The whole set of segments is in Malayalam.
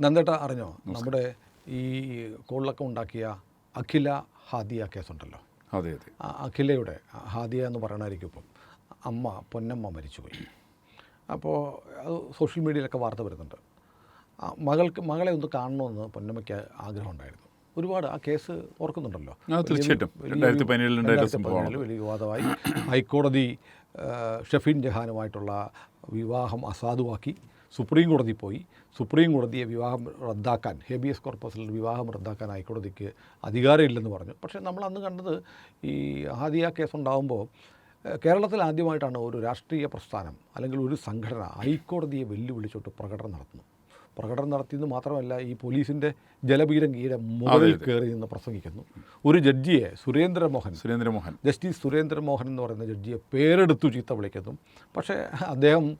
നന്ദേട്ട അറിഞ്ഞോ? നമ്മുടെ ഈ കോളിലൊക്കെ ഉണ്ടാക്കിയ അഖില ഹാദിയ കേസുണ്ടല്ലോ? അതെ അതെ. അഖിലയുടെ ഹാദിയ എന്ന് പറയണമായിരിക്കും ഇപ്പം. അമ്മ പൊന്നമ്മ മരിച്ചുപോയി. അപ്പോൾ അത് സോഷ്യൽ മീഡിയയിലൊക്കെ വാർത്ത വരുന്നുണ്ട്. മകൾക്ക് മകളെ ഒന്ന് കാണണമെന്ന് പൊന്നമ്മയ്ക്ക് ആഗ്രഹം ആഗ്രഹമുണ്ടായിരുന്നു. ഒരുപാട് ആ കേസ് ഓർക്കുന്നുണ്ടല്ലോ. തീർച്ചയായിട്ടും. വലിയ- വിവാദമായി. ഹൈക്കോടതി ഷഫീൻ ജഹാനുമായിട്ടുള്ള വിവാഹം അസാധുവാക്കി. സുപ്രീം കോടതി പോയി. സുപ്രീം കോടതിയെ വിവാഹം റദ്ദാക്കാൻ ഹേബിയസ് കോർപ്പസിൽ വിവാഹം റദ്ദാക്കാൻ ഹൈക്കോടതിക്ക് അധികാരമില്ലെന്ന് പറഞ്ഞു. പക്ഷേ നമ്മൾ അന്ന് കണ്ടത് ഈ ആദിയ കേസ് ഉണ്ടാകുമ്പോൾ കേരളത്തിൽ ആദ്യമായിട്ടാണ് ഒരു രാഷ്ട്രീയ പ്രസ്ഥാനം അല്ലെങ്കിൽ ഒരു സംഘടന ഹൈക്കോടതിയെ വെല്ലുവിളിച്ചോട്ട് പ്രകടനം നടത്തുന്നു പ്രകടനം നടത്തിയെന്ന് മാത്രമല്ല ഈ പോലീസിന്റെ ജലപീരങ്കിയുടെ മുകളിൽ കയറി നിന്ന് പ്രസംഗിക്കുന്നു. ഒരു ജഡ്ജിയെ സുരേന്ദ്രമോഹൻ സുരേന്ദ്രമോഹൻ. ജസ്റ്റിസ് സുരേന്ദ്രമോഹൻ എന്ന് പറയുന്ന ജഡ്ജിയെ പേരെടുത്തു ചീത്ത വിളിക്കുന്നു. പക്ഷേ അദ്ദേഹം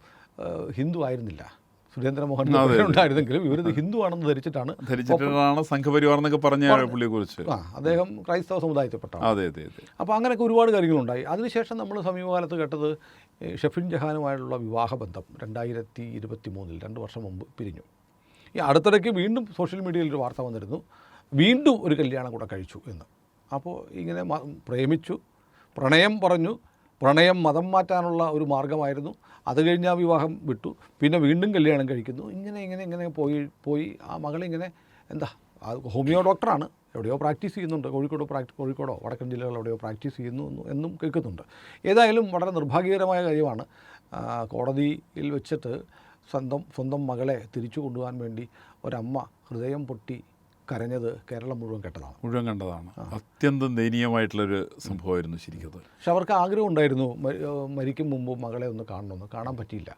ഹിന്ദു ആയിരുന്നില്ല. സുരേന്ദ്രമോഹൻ ഉണ്ടായിരുന്നെങ്കിലും ഇവർ ഹിന്ദു ആണെന്ന് ധരിച്ചിട്ടാണ് ധരിച്ചിട്ടാണ് സംഘപരിവാർ എന്നൊക്കെ പറഞ്ഞ പുള്ളിയെ കുറിച്ച് ആ അദ്ദേഹം ക്രൈസ്തവ സമുദായത്തിൽപ്പെട്ടാണ് അതെ അതെ അതെ. അപ്പോൾ അങ്ങനെയൊക്കെ ഒരുപാട് കാര്യങ്ങളുണ്ടായി. അതിനുശേഷം നമ്മൾ സമീപകാലത്ത് കേട്ടത് ഷെഫിൻ ജഹാനുമായുള്ള വിവാഹബന്ധം രണ്ടായിരത്തി ഇരുപത്തി മൂന്നിൽ രണ്ട് വർഷം മുമ്പ് പിരിഞ്ഞു. ഈ അടുത്തിടയ്ക്ക് വീണ്ടും സോഷ്യൽ മീഡിയയിൽ ഒരു വാർത്ത വന്നിരുന്നു വീണ്ടും ഒരു കല്യാണം കൂടെ കഴിച്ചു എന്ന്. അപ്പോൾ ഇങ്ങനെ പ്രേമിച്ചു പ്രണയം പറഞ്ഞു പ്രണയം മതം മാറ്റാനുള്ള ഒരു മാർഗമായിരുന്നു. അത് കഴിഞ്ഞ് ആ വിവാഹം വിട്ടു. പിന്നെ വീണ്ടും കല്യാണം കഴിക്കുന്നു. ഇങ്ങനെ ഇങ്ങനെ ഇങ്ങനെ പോയി പോയി. ആ മകളിങ്ങനെ എന്താ ഹോമിയോ ഡോക്ടറാണ്. എവിടെയോ പ്രാക്ടീസ് ചെയ്യുന്നുണ്ട്. കോഴിക്കോട് പ്രാക്ടി കോഴിക്കോടോ വടക്കൻ ജില്ലകളിൽ എവിടെയോ പ്രാക്ടീസ് ചെയ്യുന്നു എന്നും കേൾക്കുന്നുണ്ട്. ഏതായാലും വളരെ നിർഭാഗ്യകരമായ കാര്യമാണ്. കോടതിയിൽ വെച്ചിട്ട് സ്വന്തം സ്വന്തം മകളെ തിരിച്ചു കൊണ്ടുപോകാൻ വേണ്ടി ഒരമ്മ ഹൃദയം പൊട്ടി കരഞ്ഞത് കേരളം മുഴുവൻ കെട്ടതാണ്. മുഴുവൻ കണ്ടതാണ്. അത്യന്തം ദയനീയമായിട്ടുള്ളൊരു സംഭവമായിരുന്നു ശരിക്കും പക്ഷെ അവർക്ക് ആഗ്രഹം ഉണ്ടായിരുന്നു മരിക്കും മുമ്പ് മകളെ ഒന്ന് കാണണമെന്ന്. കാണാൻ പറ്റിയില്ല.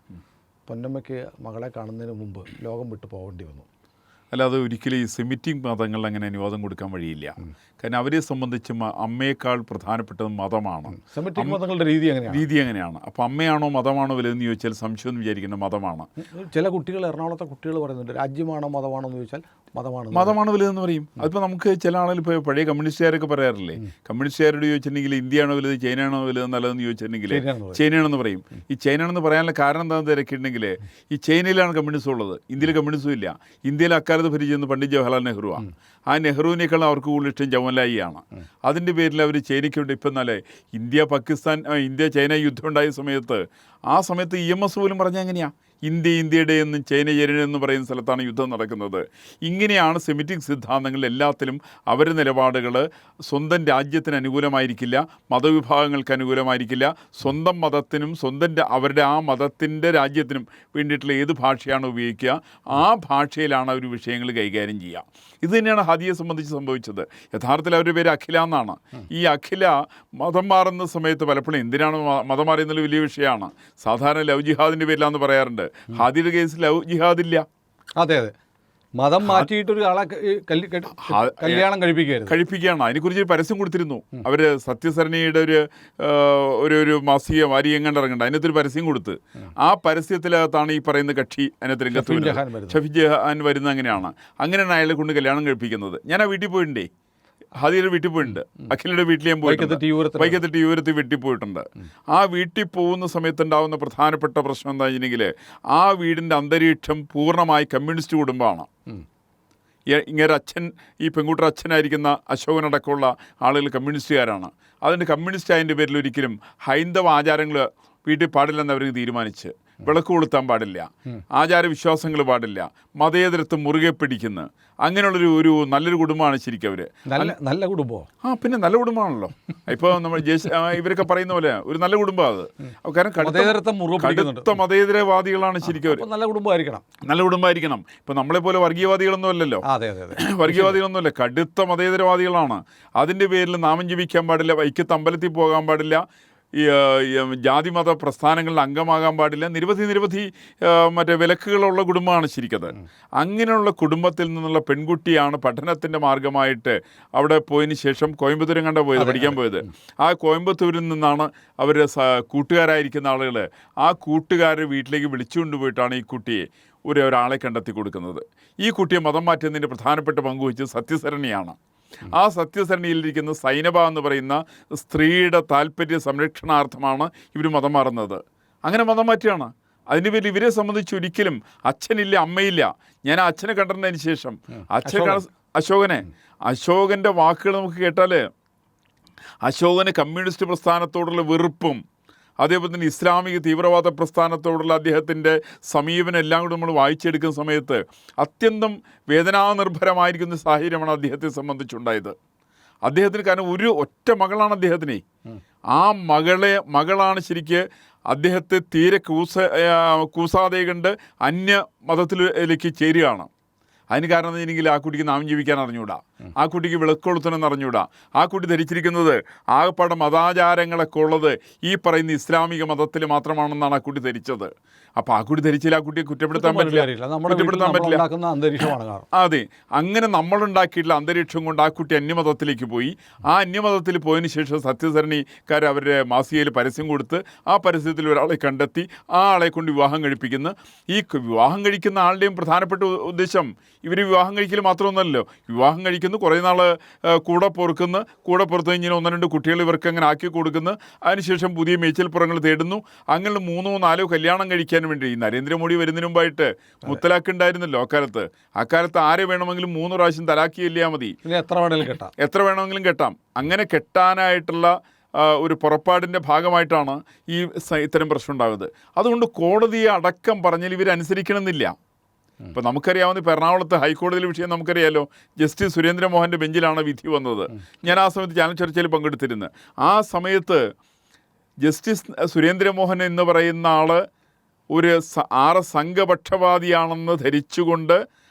പൊന്നമ്മയ്ക്ക് മകളെ കാണുന്നതിന് മുമ്പ് ലോകം വിട്ടു പോകേണ്ടി വന്നു. അല്ലാതെ ഒരിക്കലും ഈ സെമിറ്റിക് മതങ്ങളിൽ അങ്ങനെ അനുവാദം കൊടുക്കാൻ വഴിയില്ല. കാരണം അവരെ സംബന്ധിച്ച് അമ്മയേക്കാൾ പ്രധാനപ്പെട്ടത് മതമാണ്. സെമിറ്റിക് മതങ്ങളുടെ രീതി അങ്ങനെയാണ്. രീതി അങ്ങനെയാണ്. അപ്പോൾ അമ്മയാണോ മതമാണോ വലുതെന്ന് ചോദിച്ചാൽ സംശയം എന്ന് വിചാരിക്കുന്ന മതമാണ്. ചില കുട്ടികൾ എറണാകുളത്തെ കുട്ടികൾ പറയുന്നുണ്ട് രാജ്യമാണോ മതമാണോ എന്ന് ചോദിച്ചാൽ മതമാണ് മതമാണ് വലുതെന്ന് പറയും. അതിപ്പോൾ നമുക്ക് ചില ആളുകൾ ഇപ്പോൾ പഴയ കമ്മ്യൂണിസ്റ്റുകാരൊക്കെ പറയാറില്ലേ? കമ്മ്യൂണിസ്റ്റുകാരോട് ചോദിച്ചിട്ടുണ്ടെങ്കിൽ ഇന്ത്യയാണോ വലുത് ചൈനയാണോ വലുത് നല്ലതെന്ന് ചോദിച്ചിട്ടുണ്ടെങ്കിൽ ചൈനയാണെന്ന് പറയും. ഈ ചൈനയാണെന്ന് പറയാനുള്ള കാരണം എന്താണെന്ന് തിരക്കിയിട്ടുണ്ടെങ്കിൽ ഈ ചൈനയിലാണ് കമ്മ്യൂണിസം ഉള്ളത്. ഇന്ത്യയിൽ കമ്മ്യൂണിസം ഇല്ല. ഇന്ത്യയിൽ അക്കാലത്ത് ഭരിച്ചിരുന്ന പണ്ഡിറ്റ് ജവഹർലാൽ നെഹ്റുവാണ് ആ നെഹ്റുവിനേക്കാളും അവർക്ക് കൂടുതൽ ഇഷ്ടം ജവഹർലായിയാണ് അതിന്റെ പേരിൽ അവർ ചൈനയ്ക്ക് വേണ്ടി ഇപ്പം എന്നാലേ ഇന്ത്യ പാകിസ്ഥാൻ ഇന്ത്യ ചൈന യുദ്ധം ഉണ്ടായ സമയത്ത് ആ സമയത്ത് ഇ എം എസ് പോലും പറഞ്ഞ എങ്ങനെയാണ് ഇന്ത്യ ഇന്ത്യയുടെ എന്നും ചൈന ചൈന എന്ന് പറയുന്ന സ്ഥലത്താണ് യുദ്ധം നടക്കുന്നത്. ഇങ്ങനെയാണ് സെമിറ്റിക് സിദ്ധാന്തങ്ങൾ എല്ലാത്തിലും അവരുടെ നിലപാടുകൾ സ്വന്തം രാജ്യത്തിന് അനുകൂലമായിരിക്കില്ല മതവിഭാഗങ്ങൾക്ക് അനുകൂലമായിരിക്കില്ല. സ്വന്തം മതത്തിനും സ്വന്തം അവരുടെ ആ മതത്തിന്റെ രാജ്യത്തിനും വേണ്ടിയിട്ടുള്ള ഏത് ഭാഷയാണ് ഉപയോഗിക്കുക ആ ഭാഷയിലാണ് അവർ വിഷയങ്ങൾ കൈകാര്യം ചെയ്യുക. ഇത് തന്നെയാണ് ഹദിയെ സംബന്ധിച്ച് സംഭവിച്ചത്. യഥാർത്ഥത്തിൽ അവരുടെ പേര് അഖില എന്നാണ്. ഈ അഖില മതം മാറുന്ന സമയത്ത് പലപ്പോഴും എന്തിനാണ് മതം മാറിയെന്നുള്ള വലിയ വിഷയമാണ്. സാധാരണ ലവ് ജിഹാദിന്റെ പേരിലാന്ന് പറയാറുണ്ട്. ഹാദിയുടെ കേസിൽ ലവ് ജിഹാദില്ല. അതെ അതെ. മതം മാറ്റിയിട്ട് ഒരു ആളെ കല്യാണം കഴിപ്പിക്കുക കഴിപ്പിക്കുകയാണ്. അതിനെക്കുറിച്ച് ഒരു പരസ്യം കൊടുത്തിരുന്നു. അവർ സത്യസരണിയുടെ ഒരു ഒരു ഒരു മാസിക വാരി എങ്ങാണ്ട് ഇറങ്ങണ്ട. അതിനകത്തൊരു പരസ്യം കൊടുത്ത്. ആ പരസ്യത്തിലകത്താണ് ഈ പറയുന്ന കക്ഷി അതിനകത്ത് രംഗത്ത് ഷഫി ജഹാൻ വരുന്നത്. അങ്ങനെയാണ്. അങ്ങനെയാണ് അയാളെ കൊണ്ട് കല്യാണം കഴിപ്പിക്കുന്നത്. ഞാൻ ആ വീട്ടിൽ പോയിട്ടേ ഹാദിയുടെ വീട്ടിൽ പോയിട്ടുണ്ട്. അഖിലയുടെ വീട്ടിൽ ഞാൻ പോയിട്ടുണ്ട്. വൈക്കത്ത് ടീയൂരത്ത് വീട്ടിൽ പോയിട്ടുണ്ട്. ആ വീട്ടിൽ പോകുന്ന സമയത്ത് ഉണ്ടാകുന്ന പ്രധാനപ്പെട്ട പ്രശ്നം എന്താ വെച്ചിട്ടുണ്ടെങ്കിൽ ആ വീടിന്റെ അന്തരീക്ഷം പൂർണമായി കമ്മ്യൂണിസ്റ്റ് കുടുംബമാണ്. ഇങ്ങനെ അച്ഛൻ ഈ പെൺകുട്ടിയുടെ അച്ഛനായിരിക്കുന്ന അശോകനടക്കമുള്ള ആളുകൾ കമ്മ്യൂണിസ്റ്റുകാരാണ്. അതിന്റെ കമ്മ്യൂണിസ്റ്റ് ആയതിന്റെ പേരിൽ ഒരിക്കലും ഹൈന്ദവ ആചാരങ്ങൾ വീട്ടിൽ പാടില്ലെന്ന് അവർ തീരുമാനിച്ച്. വിളക്ക് കൊളുത്താൻ പാടില്ല. ആചാരവിശ്വാസങ്ങൾ പാടില്ല. മതേതരത്വം മുറുകെ പിടിക്കുന്ന. അങ്ങനെയുള്ളൊരു ഒരു നല്ലൊരു കുടുംബമാണ് ശരിക്കും അവർ നല്ല നല്ല കുടുംബമോ ആ പിന്നെ നല്ല കുടുംബമാണല്ലോ. ഇപ്പോൾ നമ്മൾ ഇവരൊക്കെ പറയുന്ന പോലെ ഒരു നല്ല കുടുംബമാണ് അത്. കാരണം കടുത്ത മതേതരവാദികളാണ് ശരിക്കും അവർ നല്ല കുടുംബമായിരിക്കണം. നല്ല കുടുംബമായിരിക്കണം. ഇപ്പം നമ്മളെ പോലെ വർഗീയവാദികളൊന്നും അല്ലല്ലോ. വർഗീയവാദികളൊന്നുമല്ല കടുത്ത മതേതരവാദികളാണ്. അതിന്റെ പേരിൽ നാമം ജീവിക്കാൻ പാടില്ല വൈക്കത്ത് അമ്പലത്തിൽ പോകാൻ പാടില്ല. ജാതിമത പ്രസ്ഥാനങ്ങളിൽ അംഗമാകാൻ പാടില്ല. നിരവധി നിരവധി മറ്റേ വിലക്കുകളുള്ള കുടുംബമാണ് ശരിക്കത് അങ്ങനെയുള്ള കുടുംബത്തിൽ നിന്നുള്ള പെൺകുട്ടിയാണ് പഠനത്തിന്റെ മാർഗമായിട്ട് അവിടെ പോയതിന് ശേഷം കോയമ്പത്തൂരും കണ്ട പോയത് പഠിക്കാൻ പോയത്. ആ കോയമ്പത്തൂരിൽ നിന്നാണ് അവർ കൂട്ടുകാരായിരിക്കുന്ന ആളുകൾ ആ കൂട്ടുകാരെ വീട്ടിലേക്ക് വിളിച്ചുകൊണ്ട് പോയിട്ടാണ് ഈ കുട്ടിയെ ഒരു ഒരാളെ കണ്ടെത്തി കൊടുക്കുന്നത്. ഈ കുട്ടിയെ മതം മാറ്റുന്നതിന്റെ പ്രധാനപ്പെട്ട പങ്കുവഹിച്ചത് സത്യസരണിയാണ്. ആ സത്യസരണിയിലിരിക്കുന്ന സൈനബ എന്ന് പറയുന്ന സ്ത്രീയുടെ താല്പര്യ സംരക്ഷണാർത്ഥമാണ് ഇവർ മതം മാറുന്നത്. അങ്ങനെ മതം മാറ്റുകയാണ് അതിന് പേരിൽ ഇവരെ സംബന്ധിച്ച് ഒരിക്കലും അച്ഛനില്ല അമ്മയില്ല. ഞാൻ അച്ഛനെ കണ്ടതിന് ശേഷം. അച്ഛൻ അശോകനെ. അശോകന്റെ വാക്കുകൾ നമുക്ക് കേട്ടാൽ അശോകന് കമ്മ്യൂണിസ്റ്റ് പ്രസ്ഥാനത്തോടുള്ള വെറുപ്പും അതേപോലെ തന്നെ ഇസ്ലാമിക തീവ്രവാദ പ്രസ്ഥാനത്തോടുള്ള അദ്ദേഹത്തിന്റെ സമീപനം എല്ലാം കൂടി നമ്മൾ വായിച്ചെടുക്കുന്ന സമയത്ത് അത്യന്തം വേദനാനിർഭരമായിരിക്കുന്ന സാഹചര്യമാണ് അദ്ദേഹത്തെ സംബന്ധിച്ചുണ്ടായത്. അദ്ദേഹത്തിന് കാരണം ഒരു ഒറ്റ മകളാണ് അദ്ദേഹത്തിന്. ആ മകളെ മകളാണ് ശരിക്ക് അദ്ദേഹത്തെ തീരെ കൂസ കൂസാതെ കണ്ട് അന്യ മതത്തിലേക്ക് ചേരുകയാണ്. അതിന് കാരണം എന്ന് വെച്ചിട്ടുണ്ടെങ്കിൽ ആ കുട്ടിക്ക് നാം ജീവിക്കാൻ അറിഞ്ഞൂടാ ആ കുട്ടിക്ക് വിളക്കൊളുത്തണമെന്ന് അറിഞ്ഞൂടാ ആ കുട്ടി ധരിച്ചിരിക്കുന്നത് ആകപ്പാടെ മതാചാരങ്ങളൊക്കെ ഉള്ളത് ഈ പറയുന്ന ഇസ്ലാമിക മതത്തിൽ മാത്രമാണെന്നാണ് ആ കുട്ടി ധരിച്ചത്. അപ്പോൾ ആ കുട്ടി ധരിച്ചില്ല ആ കുട്ടിയെ കുറ്റപ്പെടുത്താൻ പറ്റില്ല. കുറ്റപ്പെടുത്താൻ പറ്റില്ല. അതെ. അങ്ങനെ നമ്മളുണ്ടാക്കിയിട്ടുള്ള അന്തരീക്ഷം കൊണ്ട് ആ കുട്ടി അന്യമതത്തിലേക്ക് പോയി. ആ അന്യമതത്തിൽ പോയതിന് ശേഷം സത്യസരണിക്കാർ അവരുടെ മാസികയിൽ പരസ്യം കൊടുത്ത് ആ പരസ്യത്തിൽ ഒരാളെ കണ്ടെത്തി ആ ആളെ കൊണ്ട് വിവാഹം കഴിപ്പിക്കുന്നു. ഈ വിവാഹം കഴിക്കുന്ന ആളുടെയും പ്രധാനപ്പെട്ട ഉദ്ദേശം ഇവർ വിവാഹം കഴിക്കൽ മാത്രമൊന്നുമല്ലോ വിവാഹം കഴിക്കുന്നു കുറേ നാൾ കൂടെ പൊറുക്കുന്നു. കൂടെ പുറത്ത് കഴിഞ്ഞാൽ ഒന്ന് രണ്ട് കുട്ടികൾ ഇവർക്ക് അങ്ങനെ ആക്കി കൊടുക്കുന്നു. അതിനുശേഷം പുതിയ മേച്ചിൽപ്പുറങ്ങൾ തേടുന്നു. അങ്ങനെ മൂന്നോ നാലോ കല്യാണം കഴിക്കാൻ വേണ്ടി ഈ നരേന്ദ്രമോദി വരുന്നതിന് മുമ്പായിട്ട് മുത്തലാഖ് ഉണ്ടായിരുന്നല്ലോ അക്കാലത്ത്. അക്കാലത്ത് ആരെ വേണമെങ്കിലും മൂന്ന് പ്രാവശ്യം തലാക്കി ചെല്ലിയാൽ മതി. എത്ര വേണമെങ്കിലും കെട്ടാം. എത്ര വേണമെങ്കിലും കെട്ടാം. അങ്ങനെ കെട്ടാനായിട്ടുള്ള ഒരു പുറപ്പാടിന്റെ ഭാഗമായിട്ടാണ് ഈ ഇത്തരം പ്രശ്നം ഉണ്ടാകുന്നത്. അതുകൊണ്ട് കോടതിയെ അടക്കം പറഞ്ഞാൽ ഇവർ അനുസരിക്കണമെന്നില്ല ഇപ്പം നമുക്കറിയാവുന്ന ഇപ്പോൾ എറണാകുളത്ത് ഹൈക്കോടതിയിലെ വിഷയം നമുക്കറിയാമല്ലോ ജസ്റ്റിസ് സുരേന്ദ്രമോഹന്റെ ബെഞ്ചിലാണ് വിധി വന്നത്. ഞാൻ ആ സമയത്ത് ചാനൽ ചർച്ചയിൽ പങ്കെടുത്തിരുന്നു. ആ സമയത്ത് ജസ്റ്റിസ് സുരേന്ദ്രമോഹൻ എന്ന് പറയുന്ന ആൾ ഒരു ആറ് സംഘപക്ഷപാതിയാണെന്ന് ധരിച്ചുകൊണ്ട്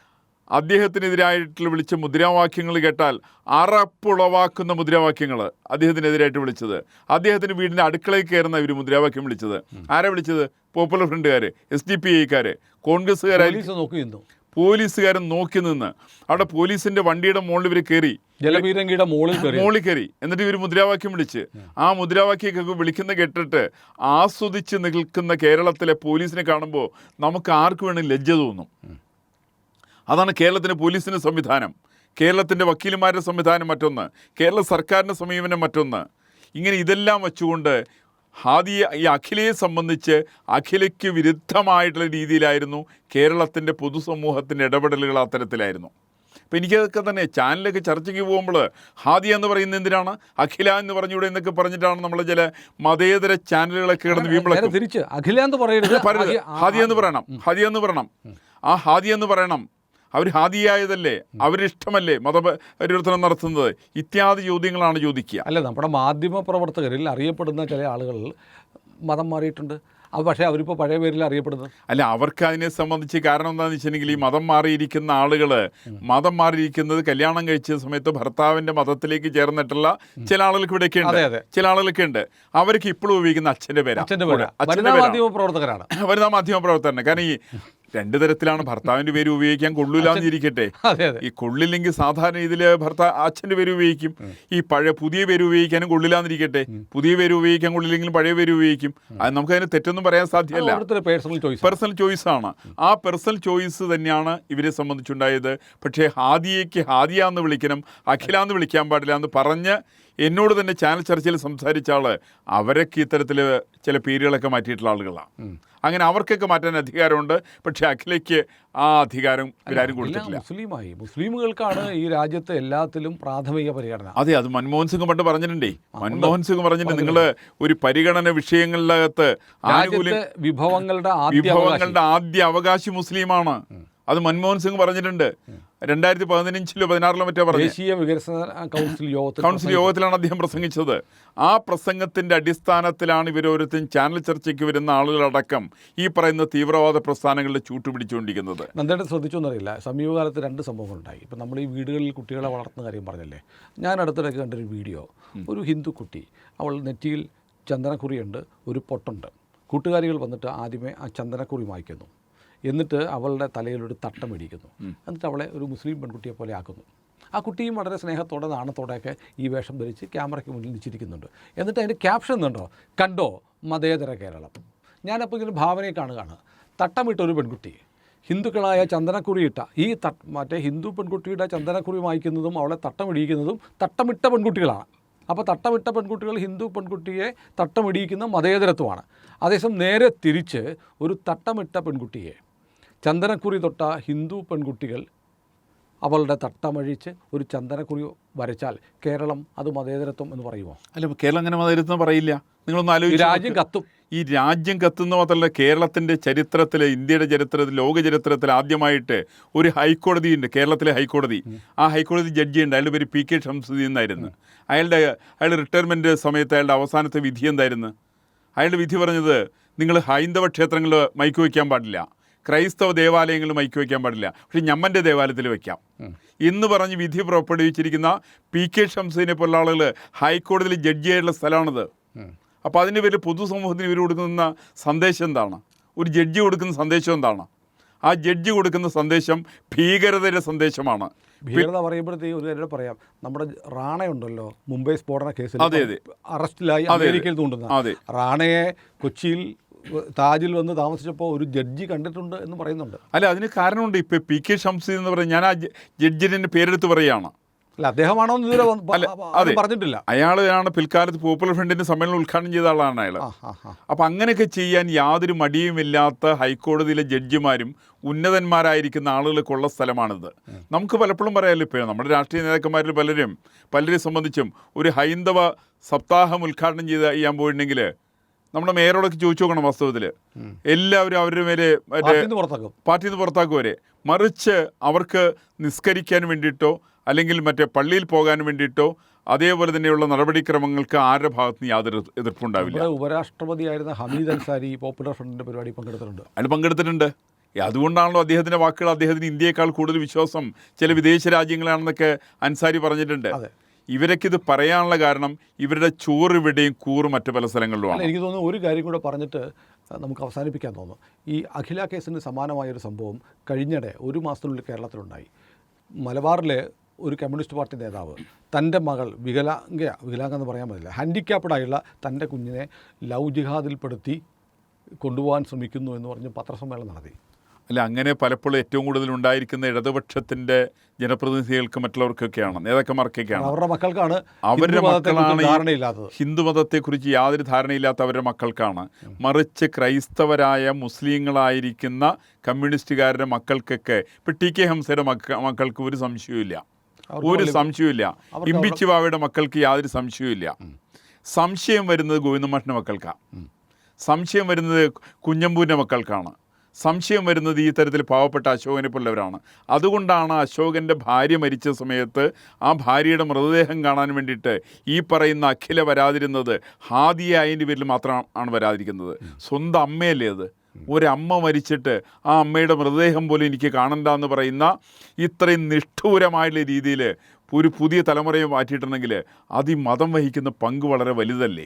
അദ്ദേഹത്തിനെതിരായിട്ട് വിളിച്ച മുദ്രാവാക്യങ്ങൾ കേട്ടാൽ അറപ്പുളവാക്കുന്ന മുദ്രാവാക്യങ്ങൾ അദ്ദേഹത്തിനെതിരായിട്ട് വിളിച്ചത്. അദ്ദേഹത്തിന്റെ വീടിന്റെ അടുക്കളയിൽ കയറുന്ന ഇവർ മുദ്രാവാക്യം വിളിച്ചത്. ആരാ വിളിച്ചത്? പോപ്പുലർ ഫ്രണ്ടുകാർ എസ് ഡി പി ഐക്കാർ കോൺഗ്രസ്സുകാരായി നോക്കി നിന്നു. പോലീസുകാരൻ നോക്കി നിന്ന്. അവിടെ പോലീസിന്റെ വണ്ടിയുടെ മുകളിൽ ഇവർ കയറി. ജലപീരങ്കിയുടെ മുകളിൽ മുകളിൽ കയറി. എന്നിട്ട് ഇവർ മുദ്രാവാക്യം വിളിച്ച്. ആ മുദ്രാവാക്യമൊക്കെ വിളിക്കുന്ന കേട്ടിട്ട് ആസ്വദിച്ച് നിൽക്കുന്ന കേരളത്തിലെ പോലീസിനെ കാണുമ്പോൾ നമുക്ക് ആർക്ക് വേണമെങ്കിൽ ലജ്ജ തോന്നും. അതാണ് കേരളത്തിന്റെ പോലീസിന്റെ സംവിധാനം. കേരളത്തിന്റെ വക്കീലുമാരുടെ സംവിധാനം മറ്റൊന്ന് കേരള സർക്കാരിന്റെ സമീപനം മറ്റൊന്ന്. ഇങ്ങനെ ഇതെല്ലാം വെച്ചുകൊണ്ട് ഹാദി ഈ അഖിലയെ സംബന്ധിച്ച് അഖിലയ്ക്ക് വിരുദ്ധമായിട്ടുള്ള രീതിയിലായിരുന്നു കേരളത്തിന്റെ പൊതുസമൂഹത്തിന്റെ ഇടപെടലുകൾ അത്തരത്തിലായിരുന്നു. അപ്പം എനിക്കതൊക്കെ തന്നെ ചാനലൊക്കെ ചർച്ചയ്ക്ക് പോകുമ്പോൾ ഹാദി എന്ന് പറയുന്നത് എന്തിനാണ്? അഖില എന്ന് പറഞ്ഞൂടെ എന്നൊക്കെ പറഞ്ഞിട്ടാണ് നമ്മൾ ചില മതേതര ചാനലുകളൊക്കെ കിടന്ന് വീമ്പളൊക്കെ. വീമ്പിളക്കും തിരിച്ച്. അഖിലാന്ത് പറയരുത്. ഹാദി എന്ന് പറയണം. ഹാദി എന്ന് പറയണം. ആ ഹാദി എന്ന് പറയണം. അവർ ഹാദിയായതല്ലേ? അവരിഷ്ടമല്ലേ മതപരിവർത്തനം നടത്തുന്നത്? ഇത്യാദി ചോദ്യങ്ങളാണ് ചോദിക്കുക. അല്ല നമ്മുടെ മാധ്യമ പ്രവർത്തകരിൽ അറിയപ്പെടുന്ന ചില ആളുകൾ മതം മാറിയിട്ടുണ്ട്. അത് പക്ഷേ അവരിപ്പോൾ പഴയ പേരിൽ അറിയപ്പെടുന്നത്. അല്ല അവർക്ക് അതിനെ സംബന്ധിച്ച് കാരണം എന്താണെന്ന് വെച്ചിട്ടുണ്ടെങ്കിൽ ഈ മതം മാറിയിരിക്കുന്ന ആളുകൾ മതം മാറിയിരിക്കുന്നത് കല്യാണം കഴിച്ച സമയത്ത് ഭർത്താവിന്റെ മതത്തിലേക്ക് ചേർന്നിട്ടുള്ള ചില ആളുകൾക്ക് ഇവിടെയൊക്കെ ഉണ്ട്. ചില ആളുകളൊക്കെ ഉണ്ട്. അവർക്ക് ഇപ്പോഴും ഉപയോഗിക്കുന്ന അച്ഛന്റെ പേര്. അച്ഛന്റെ പേര്. അച്ഛന്റെ വനിതാ പേരാ. മാധ്യമ പ്രവർത്തകരാണ്. വനിതാ മാധ്യമ പ്രവർത്തകരാണ്. കാരണം ഈ രണ്ട് തരത്തിലാണ്. ഭർത്താവിന്റെ പേര് ഉപയോഗിക്കാൻ അതെ ഈ കൊള്ളില്ലെങ്കിൽ സാധാരണ ഇതിൽ ഭർത്താവ് അച്ഛന്റെ പേര് ഉപയോഗിക്കും. ഈ പഴയ പുതിയ പേര് ഉപയോഗിക്കാനും കൊള്ളില്ലാന്നിരിക്കട്ടെ പുതിയ പേര് ഉപയോഗിക്കാൻ കൊള്ളില്ലെങ്കിലും പഴയ പേര് ഉപയോഗിക്കും. അത് നമുക്ക് അതിന് തെറ്റൊന്നും പറയാൻ സാധ്യമല്ല. ഓരോരുത്തരുടെ പേഴ്സണൽ ചോയ്സ് പേഴ്സണൽ ചോയ്സ് ആണ്. ആ പേഴ്സണൽ ചോയ്സ് തന്നെയാണ് ഇവരെ സംബന്ധിച്ചുണ്ടായത്. പക്ഷേ ഹാദിയയ്ക്ക് ഹാദിയ എന്ന് വിളിക്കണം അഖില എന്ന് വിളിക്കാൻ പാടില്ല എന്ന് പറഞ്ഞ് എന്നോട് തന്നെ ചാനൽ ചർച്ചയിൽ സംസാരിച്ച ആൾ അവരൊക്കെ ഇത്തരത്തിൽ ചില പേരുകളൊക്കെ മാറ്റിയിട്ടുള്ള ആളുകളാണ് അങ്ങനെ അവർക്കൊക്കെ മാറ്റാൻ അധികാരമുണ്ട്. പക്ഷേ അഖിലേക്ക് ആ അധികാരം ഇവരാരും കൊടുത്തിട്ടില്ല. മുസ്ലിമായി. മുസ്ലിമുകൾക്കാണ് ഈ രാജ്യത്ത് എല്ലാത്തിലും പ്രാഥമിക പരിഗണന. അതെ അത് മൻമോഹൻ സിംഗ് പണ്ട് പറഞ്ഞിട്ടുണ്ടേ. മൻമോഹൻ സിംഗ് പറഞ്ഞിട്ടുണ്ട്. നിങ്ങൾ ഒരു പരിഗണന വിഷയങ്ങളിലകത്ത് വിഭവങ്ങളുടെ. വിഭവങ്ങളുടെ ആദ്യ അവകാശി മുസ്ലിമാണ്. അത് മൻമോഹൻ സിംഗ് പറഞ്ഞിട്ടുണ്ട്. രണ്ടായിരത്തി പതിനഞ്ചിലോ പതിനാറിലോ മറ്റോ പറഞ്ഞു. ദേശീയ വികസന കൗൺസിൽ യോഗത്തിൽ കൗൺസിൽ യോഗത്തിലാണ് അദ്ദേഹം പ്രസംഗിച്ചത്. ആ പ്രസംഗത്തിന്റെ അടിസ്ഥാനത്തിലാണ് ഇവരോരുത്തും ചാനൽ ചർച്ചയ്ക്ക് വരുന്ന ആളുകളടക്കം ഈ പറയുന്ന തീവ്രവാദ പ്രസ്ഥാനങ്ങളുടെ ചൂട്ടുപിടിച്ചുകൊണ്ടിരിക്കുന്നത് നന്ദേട്ടൻ ശ്രദ്ധിച്ചൊന്നറിയില്ല സമീപകാലത്ത് രണ്ട് സംഭവങ്ങളുണ്ടായി. ഇപ്പം നമ്മൾ ഈ വീടുകളിൽ കുട്ടികളെ വളർത്തുന്ന കാര്യം പറഞ്ഞല്ലേ? ഞാൻ അടുത്തിടയ്ക്ക് കണ്ടൊരു വീഡിയോ. ഒരു ഹിന്ദു കുട്ടി അവൾ നെറ്റിയിൽ ചന്ദനക്കുറിയുണ്ട് ഒരു പൊട്ടുണ്ട്. കൂട്ടുകാരികൾ വന്നിട്ട് ആദ്യമേ ആ ചന്ദനക്കുറി മായ്ക്കുന്നു എന്നിട്ട് അവളുടെ തലയിലൊരു തട്ടം ഇടിക്കുന്നു. എന്നിട്ട് അവളെ ഒരു മുസ്ലിം പെൺകുട്ടിയെ പോലെ ആക്കുന്നു. ആ കുട്ടിയും വളരെ സ്നേഹത്തോടെ നാണത്തോടെയൊക്കെ ഈ വേഷം ധരിച്ച് ക്യാമറയ്ക്ക് മുന്നിൽ നിച്ചിരിക്കുന്നുണ്ട് എന്നിട്ട് അതിന്റെ ക്യാപ്ഷൻ എന്നുണ്ടോ കണ്ടോ? മതേതര കേരളം. ഞാനപ്പോൾ ഇങ്ങനെ ഭാവനയെ കാണുകയാണ്. തട്ടമിട്ട ഒരു പെൺകുട്ടി ഹിന്ദുക്കളായ ചന്ദനക്കുറിയിട്ട ഈ തട്ട് മറ്റേ ഹിന്ദു പെൺകുട്ടിയുടെ ചന്ദനക്കുറി വായിക്കുന്നതും അവളെ തട്ടമിടിയിക്കുന്നതും തട്ടമിട്ട പെൺകുട്ടികളാണ്. അപ്പോൾ തട്ടമിട്ട പെൺകുട്ടികൾ ഹിന്ദു പെൺകുട്ടിയെ തട്ടമിടിയിക്കുന്ന മതേതരത്വമാണ്. അതേസമയം നേരെ തിരിച്ച് ഒരു തട്ടമിട്ട പെൺകുട്ടിയെ ചന്ദനക്കുറി തൊട്ട ഹിന്ദു പെൺകുട്ടികൾ അവളുടെ തട്ടമഴിച്ച് ഒരു ചന്ദനക്കുറി വരച്ചാൽ കേരളം അത് മതേതരത്വം എന്ന് പറയുമോ? അല്ല കേരളം അങ്ങനെ മതേതരത്വം പറയില്ല. നിങ്ങളൊന്ന് ആലോചിച്ച് രാജ്യം. കത്തും. ഈ രാജ്യം കത്തുന്ന മാത്രമല്ല കേരളത്തിന്റെ ചരിത്രത്തിൽ ഇന്ത്യയുടെ ചരിത്രത്തിൽ ലോക ചരിത്രത്തിൽ ആദ്യമായിട്ട് ഒരു ഹൈക്കോടതി ഉണ്ട് കേരളത്തിലെ ഹൈക്കോടതി. ആ ഹൈക്കോടതി ജഡ്ജി ഉണ്ട് അയാളുടെ പേര് പി കെ ഷംസുദ്ദീൻ എന്നായിരുന്നു. അയാളുടെ അയാളുടെ റിട്ടയർമെന്റ് സമയത്ത് അയാളുടെ അവസാനത്തെ വിധി എന്തായിരുന്നു? അയാളുടെ വിധി പറഞ്ഞത് നിങ്ങൾ ഹൈന്ദവ ക്ഷേത്രങ്ങളിൽ മൈക്ക് വയ്ക്കാൻ പാടില്ല. ക്രൈസ്തവ ദേവാലയങ്ങളിൽ മൈക്ക് വയ്ക്കാൻ പാടില്ല. പക്ഷേ ഞമ്മന്റെ ദേവാലയത്തിൽ വയ്ക്കാം. എന്ന് പറഞ്ഞ് വിധി പുറപ്പെടുവിച്ചിരിക്കുന്ന പി കെ ഷംസിനെ പോലുള്ള ആളുകൾ ഹൈക്കോടതിയിൽ ജഡ്ജിയായിട്ടുള്ള സ്ഥലമാണത്. അപ്പോൾ അതിന്റെ പേരിൽ പൊതുസമൂഹത്തിന് ഇവർ കൊടുക്കുന്ന സന്ദേശം എന്താണ്? ഒരു ജഡ്ജി കൊടുക്കുന്ന സന്ദേശം എന്താണ്? ആ ജഡ്ജി കൊടുക്കുന്ന സന്ദേശം ഭീകരതയുടെ സന്ദേശമാണ്. ഭീകരത പറയുമ്പോഴത്തേക്ക് ഒരു കാര്യം പറയാം. നമ്മുടെ റാണയുണ്ടല്ലോ മുംബൈ സ്ഫോടന കേസിൽ. അറസ്റ്റിലായി അമേരിക്കയിൽ തൂണ്ടുന്ന. റാണയെ കൊച്ചിയിൽ താജിൽ വന്ന് താമസിച്ചപ്പോൾ ഒരു ജഡ്ജി കണ്ടിട്ടുണ്ട് എന്ന് പറയുന്നുണ്ട്. അല്ല അതിന് കാരണമുണ്ട്. ഇപ്പോൾ പി കെ ഷംസി എന്ന് പറയുന്നത് ഞാൻ ആ ജഡ്ജിനെ ജഡ്ജിന്റെ പേരെടുത്ത് പറയുകയാണ്. അല്ല അദ്ദേഹമാണോ എന്ന് ഇതുവരെ അത്. പറഞ്ഞിട്ടില്ല. അയാളാണ് പിൽക്കാലത്ത് പോപ്പുലർ ഫ്രണ്ടിന്റെ സമ്മേളനം ഉദ്ഘാടനം ചെയ്ത ആളാണ് അയാൾ അപ്പം അങ്ങനെയൊക്കെ ചെയ്യാൻ യാതൊരു മടിയുമില്ലാത്ത ഹൈക്കോടതിയിലെ ജഡ്ജിമാരും ഉന്നതന്മാരായിരിക്കുന്ന ആളുകൾക്കുള്ള സ്ഥലമാണിത്. നമുക്ക് പലപ്പോഴും പറയാമല്ലോ ഇപ്പോൾ നമ്മുടെ രാഷ്ട്രീയ നേതാക്കന്മാരിൽ പലരും പലരെ സംബന്ധിച്ചും ഒരു ഹൈന്ദവ സപ്താഹം ഉദ്ഘാടനം ചെയ്ത് ചെയ്യാൻ പോയിട്ടുണ്ടെങ്കിൽ നമ്മുടെ മേയറോടൊക്കെ ചോദിച്ചു നോക്കണം വാസ്തവത്തിൽ എല്ലാവരും അവരുടെ മേലെ മറ്റേ പാർട്ടിയിൽ നിന്ന് പുറത്താക്കും നിന്ന് വരെ മറിച്ച് അവർക്ക് നിസ്കരിക്കാൻ വേണ്ടിയിട്ടോ അല്ലെങ്കിൽ മറ്റേ പള്ളിയിൽ പോകാൻ വേണ്ടിയിട്ടോ അതേപോലെ തന്നെയുള്ള നടപടിക്രമങ്ങൾക്ക് ആരുടെ ഭാഗത്ത് നിന്ന് യാതൊരു എതിർപ്പുണ്ടാവില്ല. ഉപരാഷ്ട്രപതിയായിരുന്ന ഹമീദ് അൻസാരി പോപ്പുലർ ഫ്രണ്ടിന്റെ പരിപാടി പങ്കെടുത്തിട്ടുണ്ട്. അതിന് പങ്കെടുത്തിട്ടുണ്ട്. അതുകൊണ്ടാണല്ലോ അദ്ദേഹത്തിന്റെ വാക്കുകൾ അദ്ദേഹത്തിന് ഇന്ത്യയേക്കാൾ കൂടുതൽ വിശ്വാസം. ചില വിദേശ രാജ്യങ്ങളാണെന്നൊക്കെ അൻസാരി പറഞ്ഞിട്ടുണ്ട്. അതെ. ഇവരൊക്കെ ഇത് പറയാനുള്ള കാരണം ഇവരുടെ ചോറ് ഇവിടെയും കൂറ് മറ്റു പല സ്ഥലങ്ങളിലുമാണ്. എനിക്ക് തോന്നുന്നു ഒരു കാര്യം കൂടെ പറഞ്ഞിട്ട് നമുക്ക് അവസാനിപ്പിക്കാൻ തോന്നുന്നു. ഈ അഖില കേസിന് സമാനമായ ഒരു സംഭവം കഴിഞ്ഞിടെ ഒരു മാസത്തിനുള്ളിൽ കേരളത്തിലുണ്ടായി. മലബാറിലെ ഒരു കമ്മ്യൂണിസ്റ്റ് പാർട്ടി നേതാവ് തന്റെ മകൾ വികലാംഗ വികലാംഗ എന്ന് പറയാൻ പറ്റില്ല ഹാൻഡിക്യാപ്ഡായുള്ള തന്റെ കുഞ്ഞിനെ ലവ് ജിഹാദിൽപ്പെടുത്തി കൊണ്ടുപോകാൻ ശ്രമിക്കുന്നു എന്ന് പറഞ്ഞ് പത്രസമ്മേളനം നടത്തി. അല്ല അങ്ങനെ പലപ്പോഴും ഏറ്റവും കൂടുതൽ ഉണ്ടായിരിക്കുന്ന ഇടതുപക്ഷത്തിന്റെ ജനപ്രതിനിധികൾക്ക് മറ്റുള്ളവർക്കൊക്കെയാണ് നേതാക്കന്മാർക്കൊക്കെയാണ്. അവരുടെ മക്കൾക്കാണ് അവരുടെ മക്കളാണ് ഹിന്ദുമതത്തെക്കുറിച്ച് യാതൊരു ധാരണയില്ലാത്ത അവരുടെ മക്കൾക്കാണ്. മറിച്ച് ക്രൈസ്തവരായ മുസ്ലിങ്ങളായിരിക്കുന്ന കമ്മ്യൂണിസ്റ്റുകാരുടെ മക്കൾക്കൊക്കെ ഇപ്പം ടി കെ ഹംസയുടെ മക്ക മക്കൾക്ക് ഒരു സംശയവുമില്ല. ഒരു സംശയവുമില്ല. ഇമ്പിച്ചുവാവയുടെ ഇമ്പിച്ചി ബാവയുടെ മക്കൾക്ക് യാതൊരു സംശയവുമില്ല. സംശയം വരുന്നത് ഗോവിന്ദമാഷിന്റെ മക്കൾക്കാണ് സംശയം വരുന്നത് കുഞ്ഞമ്പൂരിന്റെ മക്കൾക്കാണ്. സംശയം വരുന്നത് ഈ തരത്തിൽ പാവപ്പെട്ട അശോകനെ പോലുള്ളവരാണ്. അതുകൊണ്ടാണ് അശോകന്റെ ഭാര്യ മരിച്ച സമയത്ത് ആ ഭാര്യയുടെ മൃതദേഹം കാണാൻ വേണ്ടിയിട്ട് ഈ പറയുന്ന അഖില വരാതിരുന്നത് ഹാദിയ അതിന്റെ പേരിൽ മാത്രമാണ് ആണ് വരാതിരിക്കുന്നത്. സ്വന്തം അമ്മയല്ലേ അത്? ഒരമ്മ മരിച്ചിട്ട് ആ അമ്മയുടെ മൃതദേഹം പോലും എനിക്ക് കാണണ്ട എന്ന് പറയുന്ന ഇത്രയും നിഷ്ഠൂരമായിട്ടുള്ള രീതിയിൽ ഒരു പുതിയ തലമുറയെ മാറ്റിയിട്ടുണ്ടെങ്കിൽ അത് മതം വഹിക്കുന്ന പങ്ക് വളരെ വലുതല്ലേ?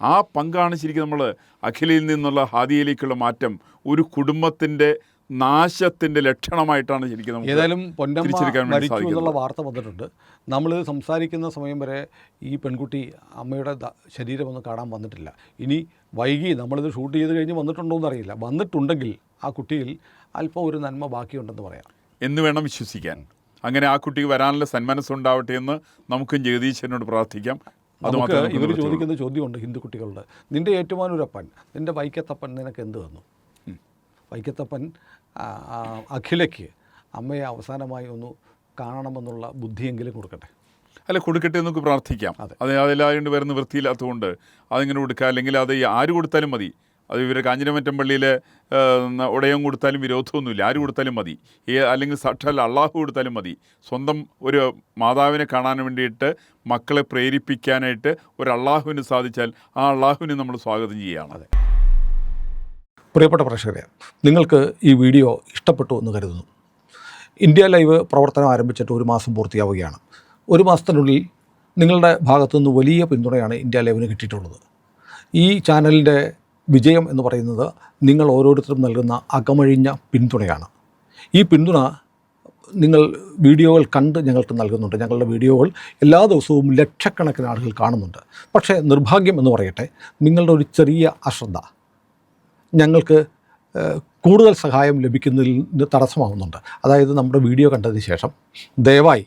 ആ പങ്കാണ് ശരിക്കും നമ്മൾ അഖിലയിൽ നിന്നുള്ള ഹാദിയയിലേക്കുള്ള മാറ്റം. ഒരു കുടുംബത്തിന്റെ നാശത്തിന്റെ ലക്ഷണമായിട്ടാണ് ശരിക്കും ഏതായാലും പൊന്നമ്മ മരിച്ചു എന്നുള്ള വാർത്ത വന്നിട്ടുണ്ട്. നമ്മൾ സംസാരിക്കുന്ന സമയം വരെ ഈ പെൺകുട്ടി അമ്മയുടെ ശരീരം ശരീരമൊന്നും കാണാൻ വന്നിട്ടില്ല. ഇനി വൈകി നമ്മളിത് ഷൂട്ട് ചെയ്ത് കഴിഞ്ഞ് വന്നിട്ടുണ്ടോ എന്നറിയില്ല. വന്നിട്ടുണ്ടെങ്കിൽ ആ കുട്ടിയിൽ അല്പം ഒരു നന്മ ബാക്കിയുണ്ടെന്ന് പറയാം. എന്ന് വേണം വിശ്വസിക്കാൻ. അങ്ങനെ ആ കുട്ടിക്ക് വരാനുള്ള സന്മനസ്സുണ്ടാവട്ടെ എന്ന് നമുക്കും ജഗദീശനോട് പ്രാർത്ഥിക്കാം. നമുക്ക് ഇവർ ചോദിക്കുന്ന ചോദ്യമുണ്ട് ഹിന്ദു കുട്ടികളുടെ. നിന്റെ ഏറ്റുമാനൂരപ്പൻ നിന്റെ വൈക്കത്തപ്പൻ നിനക്ക് എന്ത് തന്നു? വൈക്കത്തപ്പൻ അഖിലയ്ക്ക് അമ്മയെ അവസാനമായി ഒന്ന് കാണണമെന്നുള്ള ബുദ്ധിയെങ്കിലും കൊടുക്കട്ടെ. അല്ല കൊടുക്കട്ടെ എന്ന് നമുക്ക് പ്രാർത്ഥിക്കാം. അതെ. അത് അതെല്ലാവരും വരുന്ന വൃത്തിയില്ലാത്തതുകൊണ്ട് അതിങ്ങനെ കൊടുക്കുക. അല്ലെങ്കിൽ അത് ആര് കൊടുത്താലും മതി. അത് ഇവർ കാഞ്ഞിരമറ്റം പള്ളിയിൽ ഉടയം കൊടുത്താലും വിരോധമൊന്നുമില്ല. ആര് കൊടുത്താലും മതി. അല്ലെങ്കിൽ സാക്ഷാൽ അള്ളാഹു കൊടുത്താലും മതി. സ്വന്തം ഒരു മാതാവിനെ കാണാൻ വേണ്ടിയിട്ട് മക്കളെ പ്രേരിപ്പിക്കാനായിട്ട് ഒരു അള്ളാഹുവിന് സാധിച്ചാൽ ആ അള്ളാഹുവിനെ നമ്മൾ സ്വാഗതം ചെയ്യുകയാണ്. അതെ. പ്രിയപ്പെട്ട പ്രേക്ഷകരെ നിങ്ങൾക്ക് ഈ വീഡിയോ ഇഷ്ടപ്പെട്ടു എന്ന് കരുതുന്നു. ഇന്ത്യ ലൈവ് പ്രവർത്തനം ആരംഭിച്ചിട്ട് ഒരു മാസം പൂർത്തിയാവുകയാണ്. ഒരു മാസത്തിനുള്ളിൽ നിങ്ങളുടെ ഭാഗത്തുനിന്ന് വലിയ പിന്തുണയാണ് ഇന്ത്യ ലൈവിന് കിട്ടിയിട്ടുള്ളത്. ഈ ചാനലിന്റെ വിജയം എന്ന് പറയുന്നത് നിങ്ങൾ ഓരോരുത്തരും നൽകുന്ന അകമഴിഞ്ഞ പിന്തുണയാണ്. ഈ പിന്തുണ നിങ്ങൾ വീഡിയോകൾ കണ്ട് ഞങ്ങൾക്ക് നൽകുന്നുണ്ട്. ഞങ്ങളുടെ വീഡിയോകൾ എല്ലാ ദിവസവും ലക്ഷക്കണക്കിന് ആളുകൾ കാണുന്നുണ്ട്. പക്ഷേ നിർഭാഗ്യം എന്ന് പറയട്ടെ നിങ്ങളുടെ ഒരു ചെറിയ അശ്രദ്ധ ഞങ്ങൾക്ക് കൂടുതൽ സഹായം ലഭിക്കുന്നതിൽ തടസ്സമാവുന്നുണ്ട്. അതായത് നമ്മുടെ വീഡിയോ കണ്ടതിന് ശേഷം ദയവായി